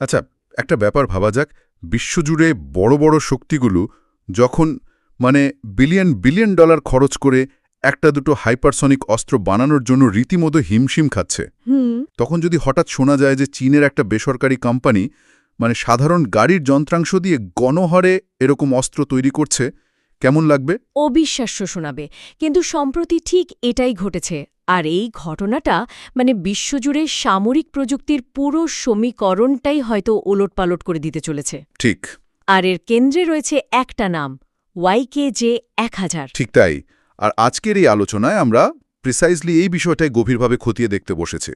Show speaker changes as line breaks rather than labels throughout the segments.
আচ্ছা একটা ব্যাপার ভাবা যাক। বিশ্বজুড়ে বড় বড় শক্তিগুলো যখন মানে বিলিয়ন বিলিয়ন ডলার খরচ করে একটা দুটো হাইপারসনিক অস্ত্র বানানোর জন্য রীতিমতো হিমশিম খাচ্ছে তখন যদি হঠাৎ শোনা যায় যে চীনের একটা বেসরকারি কোম্পানি মানে সাধারণ গাড়ির যন্ত্রাংশ দিয়ে গণহারে এরকম অস্ত্র তৈরি করছে কেমন লাগবে?
অবিশ্বাস্য শোনাবে। কিন্তু সম্প্রতি ঠিক এটাই ঘটেছে। আর এই ঘটনাটা মানে বিশ্বজুড়ে সামরিক প্রযুক্তির পুরো সমীকরণটাই হয়তো ওলটপালট করে দিতে চলেছে।
ঠিক।
আর এর কেন্দ্রে রয়েছে একটা নাম ওয়াইকে জে এক হাজার।
ঠিক তাই। আর আজকের এই আলোচনায় আমরা প্রিসাইজলি এই বিষয়টাই গভীরভাবে খতিয়ে দেখতে বসেছি।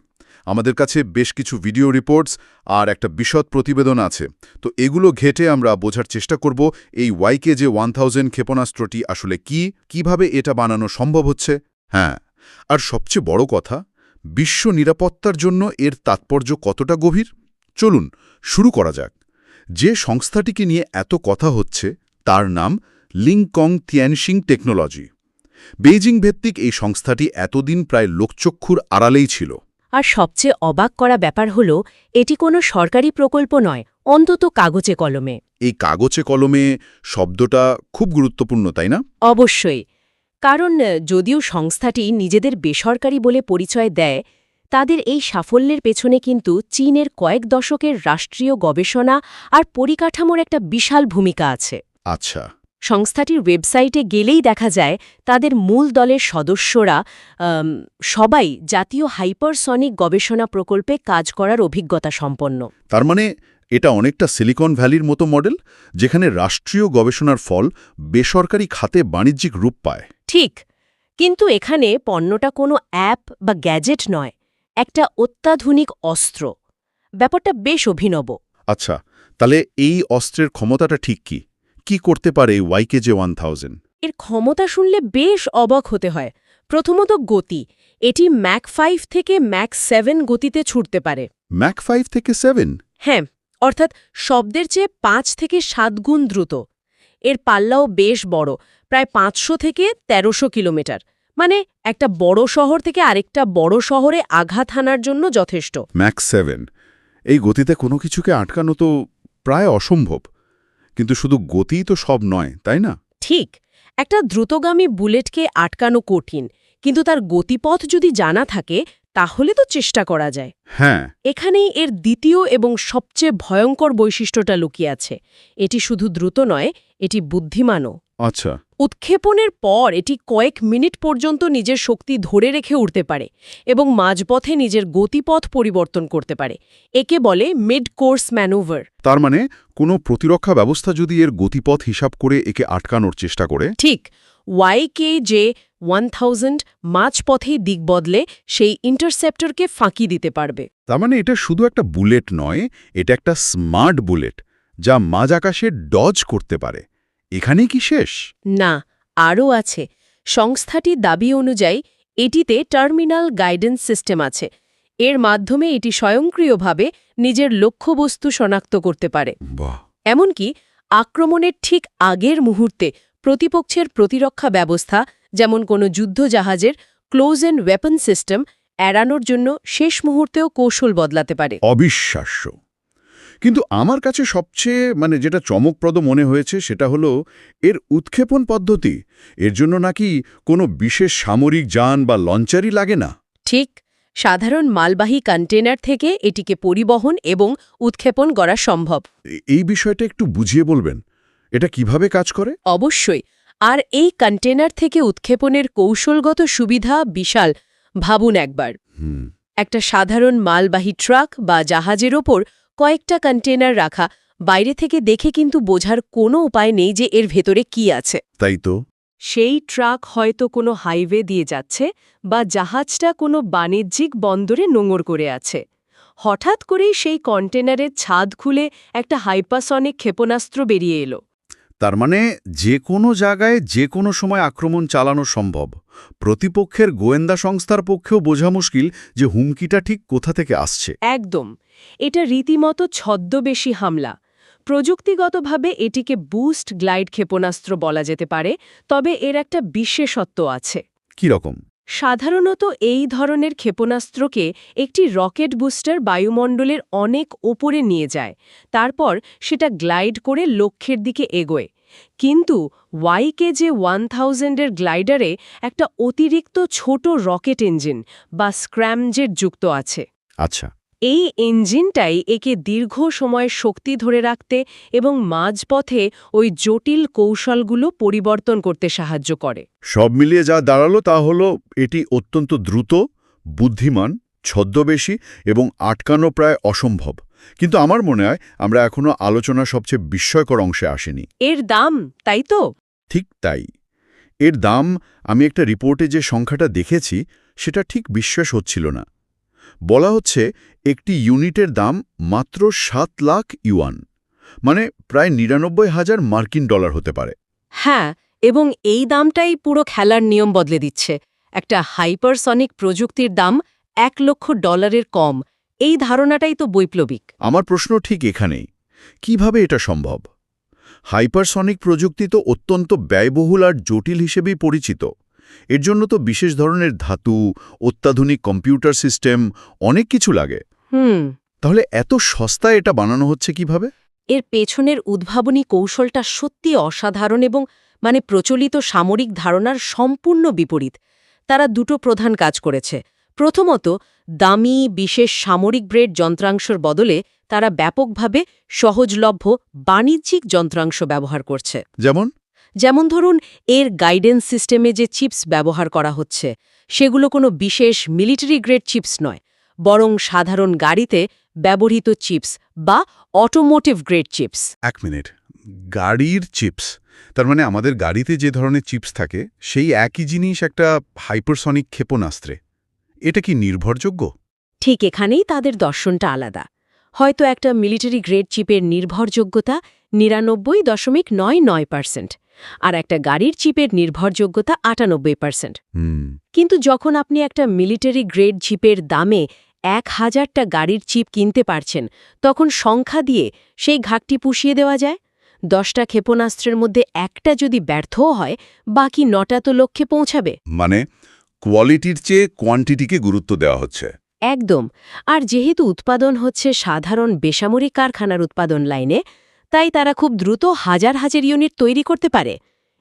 আমাদের কাছে বেশ কিছু ভিডিও রিপোর্টস আর একটা বিশদ প্রতিবেদন আছে। তো এগুলো ঘেটে আমরা বোঝার চেষ্টা করব এই ওয়াইকে যে ওয়ান থাউজেন্ড ক্ষেপণাস্ত্রটি আসলে কি, কীভাবে এটা বানানো সম্ভব হচ্ছে? হ্যাঁ আর সবচেয়ে বড় কথা, বিশ্ব নিরাপত্তার জন্য এর তাৎপর্য কতটা গভীর? চলুন, শুরু করা যাক। যে সংস্থাটিকে নিয়ে এত কথা হচ্ছে, তার নাম লিংকং তিয়ানশিং টেকনোলজি। বেইজিং ভিত্তিক এই সংস্থাটি এতদিন প্রায় লোকচক্ষুর আড়ালেই ছিল।
আর সবচেয়ে অবাক করা ব্যাপার হল এটি কোনো সরকারি প্রকল্প নয় অন্তত কাগজে কলমে।
এই কাগজে কলমে শব্দটা খুব গুরুত্বপূর্ণ তাই না?
অবশ্যই। কারণ যদিও সংস্থাটি নিজেদের বেসরকারি বলে পরিচয় দেয় তাদের এই সাফল্যের পেছনে কিন্তু চীনের কয়েক দশকের রাষ্ট্রীয় গবেষণা আর পরিকাঠামোর একটা বিশাল ভূমিকা আছে।
আচ্ছা।
সংস্থাটির ওয়েবসাইটে গেলেই দেখা যায় তাদের মূল দলের সদস্যরা সবাই জাতীয় হাইপারসনিক গবেষণা প্রকল্পে কাজ করার অভিজ্ঞতা সম্পন্ন।
তার মানে এটা অনেকটা সিলিকন ভ্যালির মতো মডেল যেখানে রাষ্ট্রীয় গবেষণার ফল বেসরকারি খাতে বাণিজ্যিক রূপ পায়।
ঠিক কিন্তু এখানে পণ্যটা কোনো অ্যাপ বা গ্যাজেট নয় একটা অত্যাধুনিক অস্ত্র। ব্যাপারটা বেশ অভিনব।
আচ্ছা তাহলে এই অস্ত্রের ক্ষমতাটা ঠিক কি? কি করতে পারে ওয়াইকে যে ওয়ান থাউজেন্ড
এর ক্ষমতা শুনলে বেশ অবাক হতে হয়। প্রথমত গতি। এটি ম্যাক ফাইভ থেকে ম্যাক সেভেন গতিতে ছুটতে পারে।
ম্যাক ফাইভ থেকে সেভেন
হ্যাঁ অর্থাৎ শব্দের চেয়ে পাঁচ থেকে সাত গুণ দ্রুত। এর পাল্লাও বেশ বড় প্রায় পাঁচশো থেকে তেরোশো কিলোমিটার। মানে একটা বড় শহর থেকে আরেকটা বড় শহরে আঘাত হানার জন্য যথেষ্ট।
ম্যাক্স সেভেন এই গতিতে কোনো কিছুকে আটকানো তো প্রায় অসম্ভব। কিন্তু শুধু গতিই তো সব নয় তাই না?
ঠিক। একটা দ্রুতগামী বুলেটকে আটকানো কঠিন কিন্তু তার গতিপথ যদি জানা থাকে তাহলে তো চেষ্টা করা যায়।
হ্যাঁ।
এখানেই এর দ্বিতীয় এবং সবচেয়ে ভয়ঙ্কর বৈশিষ্ট্যটা লুকিয়ে আছে। এটি শুধু দ্রুত নয় এটি বুদ্ধিমানও।
আচ্ছা।
উৎক্ষেপণের পর এটি কয়েক মিনিট পর্যন্ত নিজের শক্তি ধরে রেখে উঠতে পারে এবং মাঝপথে নিজের গতিপথ পরিবর্তন করতে পারে। একে বলে মিড কোর্স ম্যানুভার
তার মানে কোনো প্রতিরক্ষা ব্যবস্থা যদি এর গতিপথ হিসাব করে একে আটকানোর চেষ্টা করে?
ঠিক। ওয়াই কে যে ওয়ান থাউজেন্ড মাঝপথেই দিক বদলে সেই ইন্টারসেপ্টরকে ফাঁকি দিতে পারবে।
তার মানে এটা শুধু একটা বুলেট নয় এটা একটা স্মার্ট বুলেট যা মাঝ আকাশে ডজ করতে পারে। এখানেই কি শেষ?
না আরও আছে। সংস্থাটির দাবি অনুযায়ী এটিতে টার্মিনাল গাইডেন্স সিস্টেম আছে। এর মাধ্যমে এটি স্বয়ংক্রিয়ভাবে নিজের লক্ষ্যবস্তু শনাক্ত করতে পারে। এমনকি আক্রমণের ঠিক আগের মুহূর্তে প্রতিপক্ষের প্রতিরক্ষা ব্যবস্থা যেমন কোনো যুদ্ধজাহাজের ক্লোজ অ্যান্ড ওয়েপন সিস্টেম এড়ানোর জন্য শেষ মুহূর্তেও কৌশল বদলাতে পারে।
অবিশ্বাস্য। কিন্তু আমার কাছে সবচেয়ে মানে যেটা চমকপ্রদ মনে হয়েছে সেটা হলো এর উৎক্ষেপণ পদ্ধতি। এর জন্য নাকি কোনো বিশেষ সামরিক যান বা লঞ্চারই লাগে না।
ঠিক সাধারণ মালবাহী কন্টেনার থেকে এটিকে পরিবহন এবং উৎক্ষেপণ করা সম্ভব।
এই বিষয়টা একটু বুঝিয়ে বলবেন। এটা কীভাবে কাজ করে?
অবশ্যই আর এই কন্টেনার থেকে উৎক্ষেপণের কৌশলগত সুবিধা বিশাল ভাবুন একবার।
হুম।
একটা সাধারণ মালবাহী ট্রাক বা জাহাজের ওপর কয়েকটা কন্টেনার রাখা। বাইরে থেকে দেখে কিন্তু বোঝার কোনো উপায় নেই যে এর ভেতরে কি আছে।
তাই তো।
সেই ট্রাক হয়তো কোনো হাইওয়ে দিয়ে যাচ্ছে বা জাহাজটা কোনো বাণিজ্যিক বন্দরে নোঙর করে আছে। হঠাৎ করেই সেই কন্টেনারের ছাদ খুলে একটা হাইপাসনিক ক্ষেপণাস্ত্র বেরিয়ে এলো।
তার মানে যে কোনো জায়গায় যে কোনো সময় আক্রমণ চালানো সম্ভব। প্রতিপক্ষের গোয়েন্দা সংস্থার পক্ষেও বোঝা মুশকিল যে হুমকিটা ঠিক কোথা থেকে আসছে।
একদম। এটা রীতিমতো ছদ্মবেশী হামলা। প্রযুক্তিগতভাবে এটিকে বুস্ট গ্লাইড ক্ষেপণাস্ত্র বলা যেতে পারে তবে এর একটা বিশেষত্ব আছে।
কি রকম?
সাধারণত এই ধরনের ক্ষেপণাস্ত্রকে একটি রকেট বুস্টার বায়ুমণ্ডলের অনেক ওপরে নিয়ে যায় তারপর সেটা গ্লাইড করে লক্ষ্যের দিকে এগোয়। কিন্তু ওয়াইকে যে ওয়ান থাউজেন্ডের গ্লাইডারে একটা অতিরিক্ত ছোট রকেট ইঞ্জিন বা স্ক্র্যামজেট যুক্ত আছে।
আচ্ছা।
এই ইঞ্জিনটাই একে দীর্ঘ সময় শক্তি ধরে রাখতে এবং মাঝপথে ওই জটিল কৌশলগুলো পরিবর্তন করতে সাহায্য করে।
সব মিলিয়ে যা দাঁড়াল তা হলো এটি অত্যন্ত দ্রুত বুদ্ধিমান ছদ্মবেশী এবং আটকানো প্রায় অসম্ভব। কিন্তু আমার মনে হয় আমরা এখনও আলোচনা সবচেয়ে বিস্ময়কর অংশে আসিনি।
এর দাম তাই তো?
ঠিক তাই। এর দাম আমি একটা রিপোর্টে যে সংখ্যাটা দেখেছি সেটা ঠিক বিশ্বাস হচ্ছিল না। বলা হচ্ছে একটি ইউনিটের দাম মাত্র সাত লাখ ইউয়ান মানে প্রায় নিরানব্বই হাজার মার্কিন ডলার হতে পারে।
হ্যাঁ এবং এই দামটাই পুরো খেলার নিয়ম বদলে দিচ্ছে। একটা হাইপারসনিক প্রযুক্তির দাম এক লক্ষ ডলারের কম এই ধারণাটাই তো বৈপ্লবিক।
আমার প্রশ্ন ঠিক এখানেই। কীভাবে এটা সম্ভব? হাইপারসনিক প্রযুক্তি তো অত্যন্ত ব্যয়বহুল আর জটিল হিসেবেই পরিচিত। এর জন্য তো বিশেষ ধরনের ধাতু অত্যাধুনিক কম্পিউটার সিস্টেম অনেক কিছু লাগে।
হুম।
তাহলে এত সস্তায় এটা বানানো হচ্ছে কীভাবে?
এর পেছনের উদ্ভাবনী কৌশলটা সত্যি অসাধারণ এবং মানে প্রচলিত সামরিক ধারণার সম্পূর্ণ বিপরীত। তারা দুটো প্রধান কাজ করেছে। প্রথমত দামি বিশেষ সামরিক ব্রেড যন্ত্রাংশর বদলে তারা ব্যাপকভাবে সহজলভ্য বাণিজ্যিক যন্ত্রাংশ ব্যবহার করছে।
যেমন?
যেমন ধরুন এর গাইডেন্স সিস্টেমে যে চিপস ব্যবহার করা হচ্ছে সেগুলো কোনো বিশেষ মিলিটারি গ্রেড চিপস নয় বরং সাধারণ গাড়িতে ব্যবহৃত চিপস বা অটোমোটিভ গ্রেড চিপস।
এক মিনিট গাড়ির চিপস? তার মানে আমাদের গাড়িতে যে ধরনের চিপস থাকে সেই একই জিনিস একটা হাইপারসনিক ক্ষেপণাস্ত্রে। এটা কি নির্ভরযোগ্য?
ঠিক এখানেই তাদের দর্শনটা আলাদা। হয়তো একটা মিলিটারি গ্রেড চিপের নির্ভরযোগ্যতা নিরানব্বই দশমিক নয় নয় পার্সেন্ট। আর একটা গাড়ির চিপের নির্ভরযোগ্যতা আটানব্বই পার্সেন্ট। কিন্তু যখন আপনি একটা মিলিটারি গ্রেড চিপের দামে এক হাজারটা গাড়ির চিপ কিনতে পারছেন তখন সংখ্যা দিয়ে সেই ঘাটটি পুষিয়ে দেওয়া যায়। দশটা ক্ষেপণাস্ত্রের মধ্যে একটা যদি ব্যর্থও হয় বাকি নটা তো লক্ষ্যে পৌঁছাবে।
মানে কোয়ালিটির চেয়ে কোয়ান্টিটিকে গুরুত্ব দেওয়া হচ্ছে।
একদম। আর যেহেতু উৎপাদন হচ্ছে সাধারণ বেসামরিক কারখানার উৎপাদন লাইনে তাই তারা খুব দ্রুত হাজার হাজার ইউনিট তৈরি করতে পারে।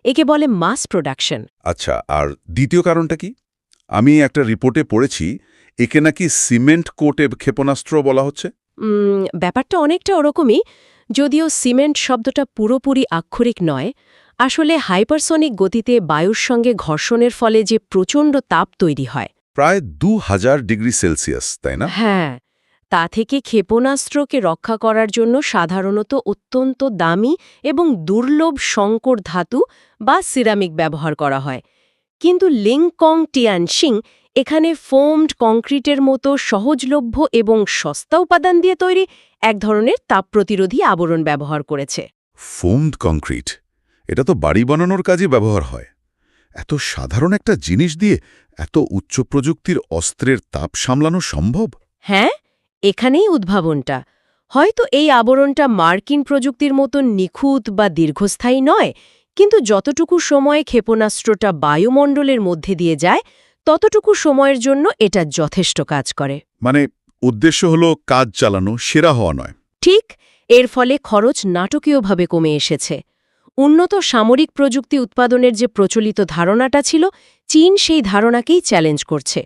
একে বলে মাস প্রোডাকশন।
আচ্ছা আর দ্বিতীয় কারণটা কি? আমি একটা রিপোর্টে পড়েছি একে নাকি সিমেন্ট কোটে ক্ষেপণাস্ত্র বলা হচ্ছে।
ব্যাপারটা অনেকটা ওরকমই যদিও সিমেন্ট শব্দটা পুরোপুরি আক্ষরিক নয়। আসলে হাইপারসনিক গতিতে বায়ুর সঙ্গে ঘর্ষণের ফলে যে প্রচণ্ড তাপ তৈরি হয়।
প্রায় দু হাজার ডিগ্রি সেলসিয়াস তাই না?
হ্যাঁ তা থেকে ক্ষেপণাস্ত্রকে রক্ষা করার জন্য সাধারণত অত্যন্ত দামি এবং দুর্লভ সংকর ধাতু বা সিরামিক ব্যবহার করা হয়। কিন্তু লিংকং টিয়ানশিং এখানে ফোমড কংক্রিটের মতো সহজলভ্য এবং সস্তা উপাদান দিয়ে তৈরি এক ধরনের তাপ প্রতিরোধী আবরণ ব্যবহার করেছে।
Foamed concrete? এটা তো বাড়ি বানানোর কাজে ব্যবহার হয়। এত সাধারণ একটা জিনিস দিয়ে এত উচ্চ প্রযুক্তির অস্ত্রের তাপ সামলানো সম্ভব?
হ্যাঁ এখানেই উদ্ভাবনটা। হয়তো এই আবরণটা মার্কিন প্রযুক্তির মতো নিখুঁত বা দীর্ঘস্থায়ী নয় কিন্তু যতটুকু সময় ক্ষেপণাস্ত্রটা বায়ুমণ্ডলের মধ্যে দিয়ে যায় ততটুকু সময়ের জন্য এটা যথেষ্ট কাজ করে।
মানে উদ্দেশ্য হলো কাজ চালানো সেরা হওয়া নয়।
ঠিক এর ফলে খরচ নাটকীয়ভাবে কমে এসেছে। উন্নত সামরিক প্রযুক্তি উৎপাদনের যে প্রচলিত ধারণাটা ছিল চীন সেই ধারণাকেই চ্যালেঞ্জ করছে।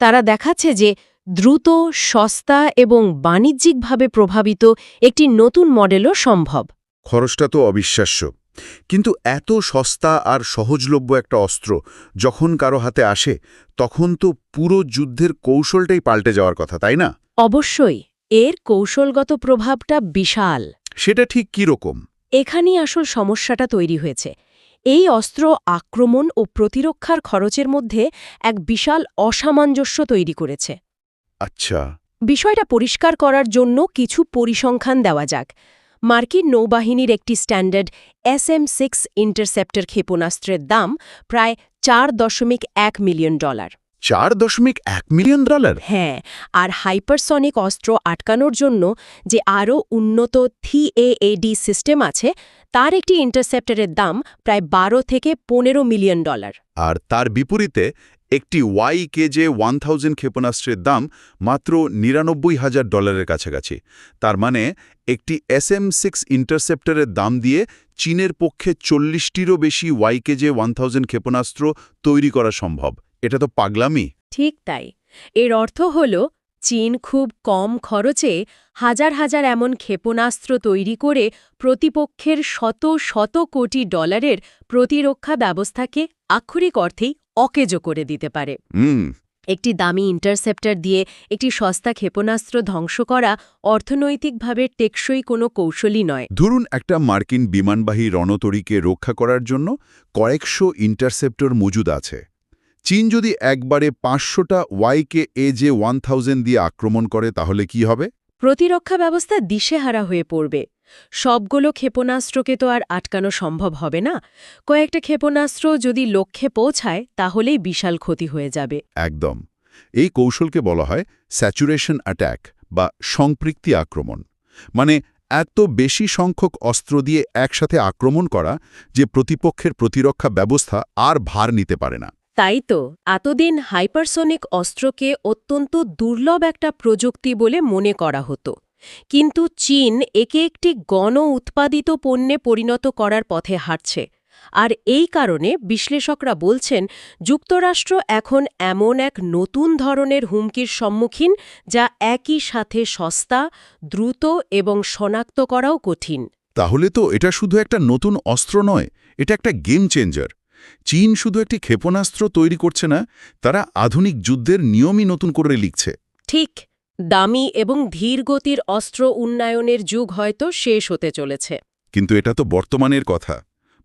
তারা দেখাচ্ছে যে দ্রুত সস্তা এবং বাণিজ্যিকভাবে প্রভাবিত একটি নতুন মডেলও সম্ভব।
খরচটা তো অবিশ্বাস্য। কিন্তু এত সস্তা আর সহজলভ্য একটা অস্ত্র যখন কারও হাতে আসে তখন তো পুরো যুদ্ধের কৌশলটাই পাল্টে যাওয়ার কথা তাই না?
অবশ্যই এর কৌশলগত প্রভাবটা বিশাল।
সেটা ঠিক কী রকম?
এখানেই আসল সমস্যাটা তৈরি হয়েছে। এই অস্ত্র আক্রমণ ও প্রতিরক্ষার খরচের মধ্যে এক বিশাল অসামঞ্জস্য তৈরি করেছে।
আচ্ছা।
বিষয়টা পরিষ্কার করার জন্য কিছু পরিসংখ্যান দেওয়া যাক। মার্কিন নৌবাহিনীর একটি standard S M six interceptor ক্ষেপণাস্ত্রের দাম প্রায় চার দশমিক এক মিলিয়ন ডলার।
চার দশমিক এক মিলিয়ন ডলার?
হ্যাঁ আর হাইপারসনিক অস্ত্র আটকানোর জন্য যে আরও উন্নত থিএএডি সিস্টেম আছে তার একটি ইন্টারসেপ্টরের দাম প্রায় বারো থেকে পনেরো মিলিয়ন ডলার।
আর তার বিপরীতে একটি ওয়াই কেজে ওয়ান থাউজেন্ড ক্ষেপণাস্ত্রের দাম মাত্র নিরানব্বই হাজার ডলারের কাছাকাছি। তার মানে একটি এস এম সিক্স ইন্টারসেপ্টারের দাম দিয়ে চীনের পক্ষে চল্লিশটিরও বেশি ওয়াই কেজে ওয়ান থাউজেন্ড ক্ষেপণাস্ত্র তৈরি করা সম্ভব। এটা তো পাগলামি।
ঠিক তাই। এর অর্থ হল চীন খুব কম খরচে হাজার হাজার এমন ক্ষেপণাস্ত্র তৈরি করে প্রতিপক্ষের শত শত কোটি ডলারের প্রতিরক্ষা ব্যবস্থাকে আক্ষরিক অর্থেই অকেজো করে দিতে পারে।
হুম।
একটি দামি ইন্টারসেপ্টার দিয়ে একটি সস্তা ক্ষেপণাস্ত্র ধ্বংস করা অর্থনৈতিকভাবে টেকসই কোনো কৌশলই নয়।
ধরুন একটা মার্কিন বিমানবাহী রণতরীকে রক্ষা করার জন্য কয়েকশো ইন্টারসেপ্টর মজুদ আছে। চীন যদি একবারে পাঁচশোটা ওয়াইকে এ যে ওয়ান থাউজেন্ড দিয়ে আক্রমণ করে তাহলে কি হবে?
প্রতিরক্ষা ব্যবস্থা দিশেহারা হয়ে পড়বে। সবগুলো ক্ষেপণাস্ত্রকে তো আর আটকানো সম্ভব হবে না। কয়েকটা ক্ষেপণাস্ত্র যদি লক্ষ্যে পৌঁছায় তাহলেই বিশাল ক্ষতি হয়ে যাবে।
একদম। এই কৌশলকে বলা হয় স্যাচুরেশন অ্যাট্যাক বা সংপৃক্তি আক্রমণ। মানে এত বেশি সংখ্যক অস্ত্র দিয়ে একসাথে আক্রমণ করা যে প্রতিপক্ষের প্রতিরক্ষা ব্যবস্থা আর ভার নিতে পারে না।
তাই তো, এতদিন হাইপারসোনিক অস্ত্রকে অত্যন্ত দুর্লভ একটা প্রযুক্তি বলে মনে করা হতো। কিন্তু চীন একে একটি গণ উৎপাদিত পণ্যে পরিণত করার পথে হাঁটছে। আর এই কারণে বিশ্লেষকরা বলছেন, যুক্তরাষ্ট্র এখন এমন এক নতুন ধরনের হুমকির সম্মুখীন, যা একই সাথে সস্তা, দ্রুত এবং শনাক্ত করাও কঠিন।
তাহলে তো এটা শুধু একটা নতুন অস্ত্র নয়, এটা একটা গেম চেঞ্জার চীন শুধু একটি ক্ষেপণাস্ত্র তৈরি করছে না তারা আধুনিক যুদ্ধের নিয়মই নতুন করে লিখছে।
ঠিক দামি এবং ধীরগতির অস্ত্র উন্নয়নের যুগ হয়তো শেষ হতে চলেছে।
কিন্তু এটা তো বর্তমানের কথা।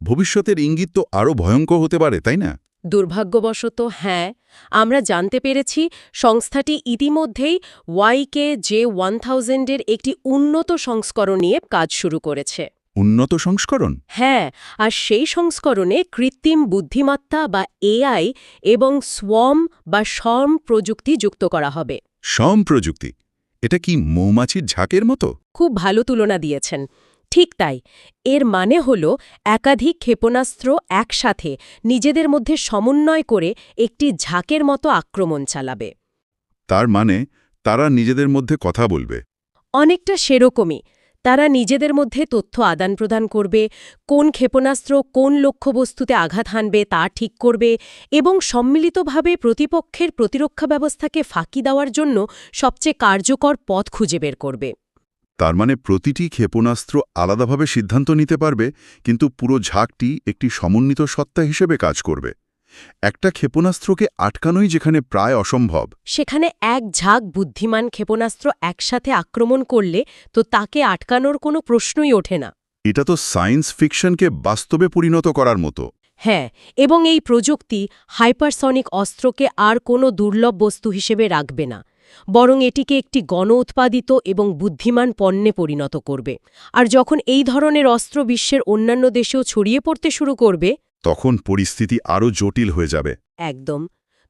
ভবিষ্যতের ইঙ্গিত তো আরও ভয়ঙ্কর হতে পারে তাই না?
দুর্ভাগ্যবশত হ্যাঁ আমরা জানতে পেরেছি সংস্থাটি ইতিমধ্যেই ওয়াইকে জে ওয়ান থাউজেন্ডের একটি উন্নত সংস্করণ নিয়ে কাজ শুরু করেছে।
উন্নত সংস্করণ?
হ্যাঁ আর সেই সংস্করণে কৃত্রিম বুদ্ধিমত্তা বা এআই এবং সোয়াম বা সম প্রযুক্তি যুক্ত করা হবে।
সম প্রযুক্তি? এটা কি মৌমাছির ঝাঁকের মতো?
খুব ভালো তুলনা দিয়েছেন। ঠিক তাই এর মানে হল একাধিক ক্ষেপণাস্ত্র একসাথে নিজেদের মধ্যে সমন্বয় করে একটি ঝাঁকের মতো আক্রমণ চালাবে।
তার মানে তারা নিজেদের মধ্যে কথা বলবে।
অনেকটা সেরকমই। তারা নিজেদের মধ্যে তথ্য আদান প্রদান করবে, কোন ক্ষেপণাস্ত্র কোন লক্ষ্যবস্তুতে আঘাত হানবে তা ঠিক করবে এবং সম্মিলিতভাবে প্রতিপক্ষের প্রতিরক্ষা ব্যবস্থাকে ফাঁকি দেওয়ার জন্য সবচেয়ে কার্যকর পথ খুঁজে বের করবে।
তার মানে প্রতিটি ক্ষেপণাস্ত্র আলাদাভাবে সিদ্ধান্ত নিতে পারবে, কিন্তু পুরো ঝাঁকটি একটি সমন্বিত সত্তা হিসেবে কাজ করবে। একটা ক্ষেপণাস্ত্রকে আটকানোই যেখানে প্রায় অসম্ভব।
সেখানে এক ঝাঁক বুদ্ধিমান ক্ষেপণাস্ত্র একসাথে আক্রমণ করলে তো তাকে আটকানোর কোনো প্রশ্নই ওঠে না।
এটা তো সায়েন্স ফিকশনকে বাস্তবে পরিণত করার মতো।
হ্যাঁ এবং এই প্রযুক্তি হাইপারসনিক অস্ত্রকে আর কোনো দুর্লভ বস্তু হিসেবে রাখবে না বরং এটিকে একটি গণ উৎপাদিত এবং বুদ্ধিমান পণ্যে পরিণত করবে। আর যখন এই ধরনের অস্ত্র বিশ্বের অন্যান্য দেশেও ছড়িয়ে পড়তে শুরু করবে
তখন পরিস্থিতি আরও জটিল হয়ে যাবে।
একদম।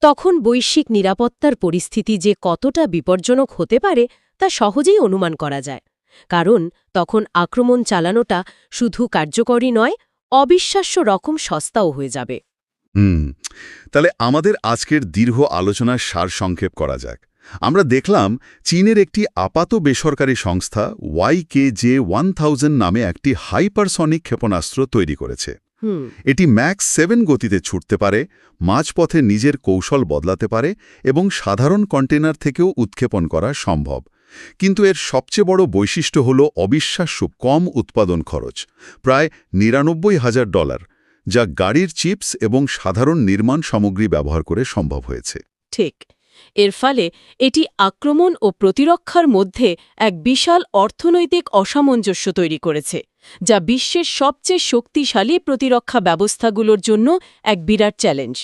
তখন বৈশ্বিক নিরাপত্তার পরিস্থিতি যে কতটা বিপজ্জনক হতে পারে তা সহজেই অনুমান করা যায়। কারণ তখন আক্রমণ চালানোটা শুধু কার্যকরী নয় অবিশ্বাস্য রকম সস্তাও হয়ে যাবে।
হুম। তাহলে আমাদের আজকের দীর্ঘ আলোচনার সার সংক্ষেপ করা যাক। আমরা দেখলাম চীনের একটি আপাত বেসরকারি সংস্থা ওয়াইকে জে ওয়ান নামে একটি হাইপারসনিক ক্ষেপণাস্ত্র তৈরি করেছে। এটি ম্যাক্স সেভেন গতিতে ছুটতে পারে মাঝপথে নিজের কৌশল বদলাতে পারে এবং সাধারণ কন্টেনার থেকেও উৎক্ষেপণ করা সম্ভব। কিন্তু এর সবচেয়ে বড় বৈশিষ্ট্য হল অবিশ্বাস্য কম উৎপাদন খরচ প্রায় নিরানব্বই হাজার ডলার যা গাড়ির চিপস এবং সাধারণ নির্মাণ সামগ্রী ব্যবহার করে সম্ভব হয়েছে।
ঠিক। এর ফলে এটি আক্রমণ ও প্রতিরক্ষার মধ্যে এক বিশাল অর্থনৈতিক অসামঞ্জস্য তৈরি করেছে, যা বিশ্বের সবচেয়ে শক্তিশালী প্রতিরক্ষা ব্যবস্থাগুলোর জন্য এক বিরাট চ্যালেঞ্জ।